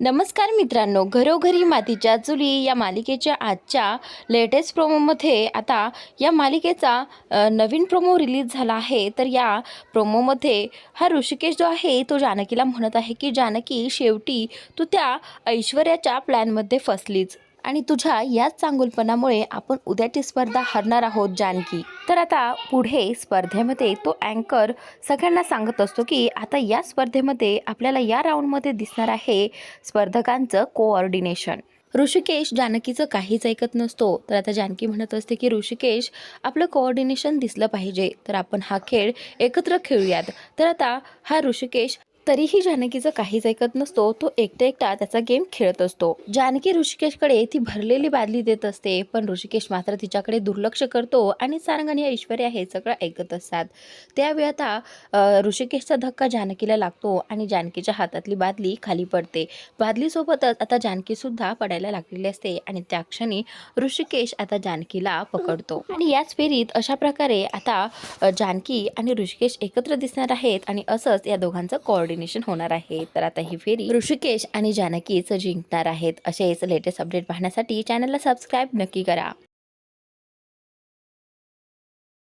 नमस्कार मित्रांनो घरोघरी मातीच्या चुली या मालिकेच्या आजच्या लेटेस्ट प्रोमोमध्ये आता या मालिकेचा नवीन प्रोमो रिलीज झाला आहे. तर या प्रोमोमध्ये हा ऋषिकेश जो आहे तो जानकीला म्हणत आहे की जानकी शेवटी तू त्या ऐश्वर्याच्या प्लॅनमध्ये फसलीच. आणि तुझ्या याच चांगुलपणामुळे आपण उद्याची स्पर्धा हरणार आहोत जानकी. तर आता पुढे स्पर्धेमध्ये तो अँकर सगळ्यांना सांगत असतो की आता या स्पर्धेमध्ये आपल्याला या राऊंडमध्ये दिसणार आहे स्पर्धकांचं कोऑर्डिनेशन. ऋषिकेश जानकीचं काहीच ऐकत नसतो. तर आता जानकी म्हणत असते की ऋषिकेश आपलं कोऑर्डिनेशन दिसलं पाहिजे. तर आपण हा खेळ एकत्र खेळूयात. तर आता हा ऋषिकेश तरीही जानकीचं काहीच ऐकत नसतो तो एकटा एकटा त्याचा गेम खेळत असतो. जानकी ऋषिकेशकडे ती भरलेली बादली देत असते पण ऋषिकेश मात्र तिच्याकडे दुर्लक्ष करतो आणि सारंग आणि ऐश्वर्या हे सगळं ऐकत असतात. त्यावेळी आता ऋषिकेशचा धक्का जानकीला लागतो आणि जानकीच्या हातातली बादली खाली पडते. बादलीसोबतच आता जानकीसुद्धा पडायला लागलेली असते आणि त्या क्षणी ऋषिकेश आता जानकीला पकडतो. आणि याच फेरीत अशा प्रकारे आता जानकी आणि ऋषिकेश एकत्र दिसणार आहेत आणि असंच या दोघांचं कोऑर्डिनेशन होणार आहे. तर आता ही फेरी ऋषिकेश आणि जानकीच जिंकणार आहेत. असेच लेटेस्ट अपडेट पाहण्यासाठी चॅनलला सबस्क्राईब नक्की करा.